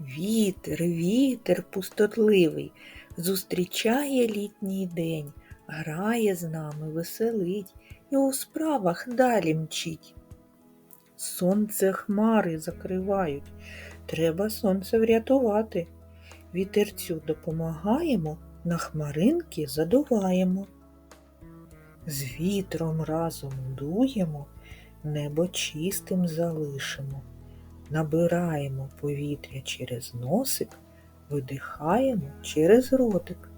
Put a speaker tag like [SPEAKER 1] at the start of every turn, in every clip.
[SPEAKER 1] Вітер, вітер пустотливий, зустрічає літній день, грає з нами, веселить і у справах далі мчить. Сонце хмари закривають, треба сонце врятувати. Вітерцю допомагаємо, на хмаринки задуваємо. З вітром разом дуємо, небо чистим залишимо. Набираємо повітря через носик, видихаємо через ротик.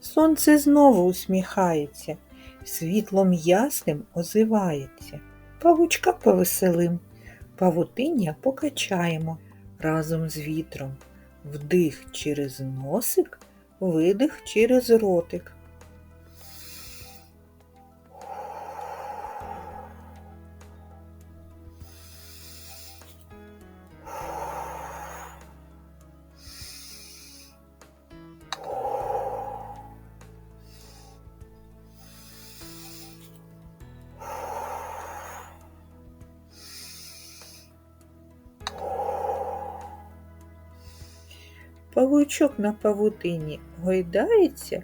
[SPEAKER 1] Сонце знову усміхається, світлом ясним озивається. Павучка повеселим, павутиння покачаємо разом з вітром. Вдих через носик, видих через ротик. Павучок на павутині гойдається,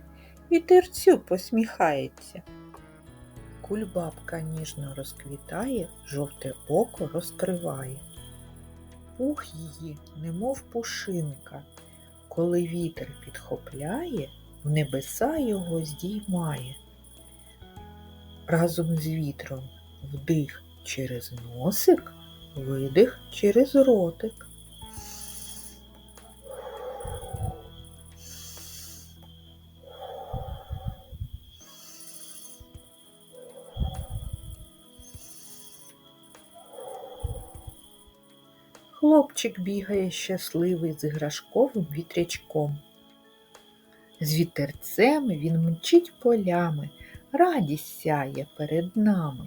[SPEAKER 1] вітерцю посміхається. Кульбабка ніжно розквітає, жовте око розкриває. Пух її, немов пушинка, коли вітер підхопляє, в небеса його здіймає. Разом з вітром вдих через носик, видих через ротик. Хлопчик бігає щасливий з іграшковим вітрячком. З вітерцем він мчить полями, радість сяє перед нами.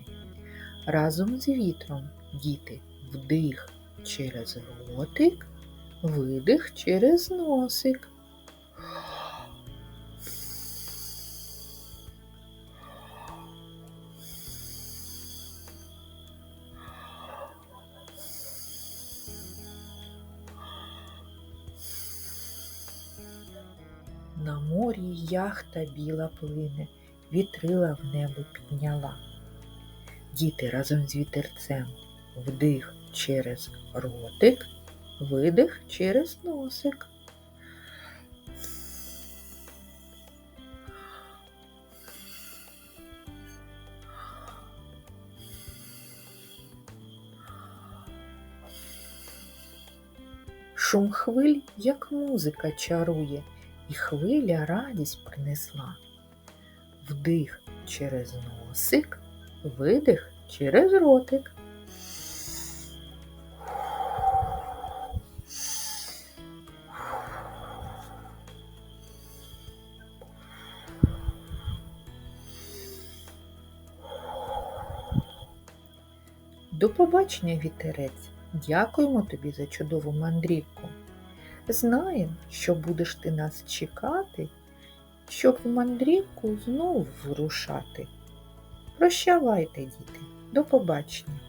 [SPEAKER 1] Разом з вітром діти вдих через ротик, видих через носик. На морі яхта біла плине, вітрила в небо підняла. Діти разом з вітерцем вдих через ротик, видих через носик. Шум хвиль, як музика чарує, і хвиля радість принесла. Вдих через носик, видих через ротик. До побачення, вітерець. Дякуємо тобі за чудову мандрівку. Знаємо, що будеш ти нас чекати, щоб в мандрівку знову вирушати. Прощавайте, діти, до побачення.